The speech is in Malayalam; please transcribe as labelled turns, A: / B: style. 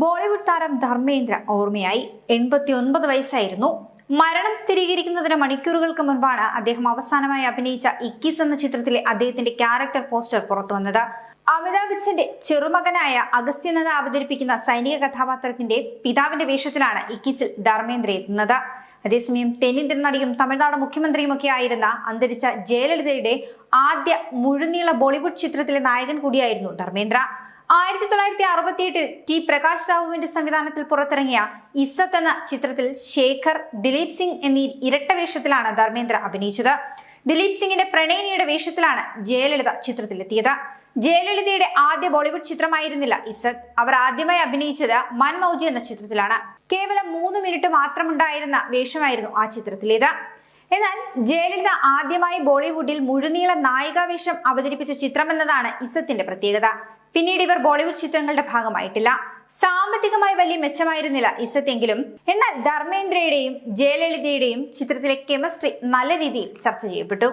A: ബോളിവുഡ് താരം ധർമ്മേന്ദ്ര ഓർമ്മയായി. എൺപത്തി ഒൻപത് വയസ്സായിരുന്നു. മരണം സ്ഥിരീകരിക്കുന്നതിന് മണിക്കൂറുകൾക്ക് മുൻപാണ് അദ്ദേഹം അവസാനമായി അഭിനയിച്ച ഇക്കീസ് എന്ന ചിത്രത്തിലെ അദ്ദേഹത്തിന്റെ ക്യാരക്ടർ പോസ്റ്റർ പുറത്തുവന്നത് അമിതാഭ് ബച്ചന്റെ ചെറുമകനായ അഗസ്ത്യനത അവതരിപ്പിക്കുന്ന സൈനിക കഥാപാത്രത്തിന്റെ പിതാവിന്റെ വേഷത്തിലാണ് ഇക്കീസിൽ ധർമ്മേന്ദ്ര എത്തുന്നത്. അതേസമയം തെന്നിന്ത്യൻ നടിയും തമിഴ്നാട് മുഖ്യമന്ത്രിയുമൊക്കെ ആയിരുന്ന അന്തരിച്ച ജയലളിതയുടെ ആദ്യ മുഴുനീള ബോളിവുഡ് ചിത്രത്തിലെ നായകൻ കൂടിയായിരുന്നു ധർമ്മേന്ദ്ര. ആയിരത്തി തൊള്ളായിരത്തി അറുപത്തിയെട്ടിൽ ടി പ്രകാശ് റാവുവിന്റെ സംവിധാനത്തിൽ പുറത്തിറങ്ങിയ ഇസത്ത് എന്ന ചിത്രത്തിൽ ശേഖർ ദിലീപ് സിംഗ് എന്നീ ഇരട്ട വേഷത്തിലാണ് ധർമ്മേന്ദ്ര അഭിനയിച്ചത്. ദിലീപ് സിംഗിന്റെ പ്രണയിനിയുടെ വേഷത്തിലാണ് ജയലളിത ചിത്രത്തിലെത്തിയത്. ജയലളിതയുടെ ആദ്യ ബോളിവുഡ് ചിത്രമായിരുന്നില്ല ഇസത്ത്. അവർ ആദ്യമായി അഭിനയിച്ചത് മൻമൗജി എന്ന ചിത്രത്തിലാണ്. കേവലം മൂന്ന് മിനിറ്റ് മാത്രമുണ്ടായിരുന്ന വേഷമായിരുന്നു ആ ചിത്രത്തിലേത്. എന്നാൽ ജയലളിത ആദ്യമായി ബോളിവുഡിൽ മുഴുനീള നായികാവേഷം അവതരിപ്പിച്ച ചിത്രമെന്നതാണ് ഇസത്തിന്റെ പ്രത്യേകത. പിന്നീട് ഇവർ ബോളിവുഡ് ചിത്രങ്ങളുടെ ഭാഗമായിട്ടില്ല. സാമ്പത്തികമായി വലിയ മെച്ചമായിരുന്നില്ല ഇസത്തെങ്കിലും. എന്നാൽ ധർമ്മേന്ദ്രയുടെയും ജയലളിതയുടെയും ചിത്രത്തിലെ കെമിസ്ട്രി നല്ല രീതിയിൽ ചർച്ച ചെയ്യപ്പെട്ടു.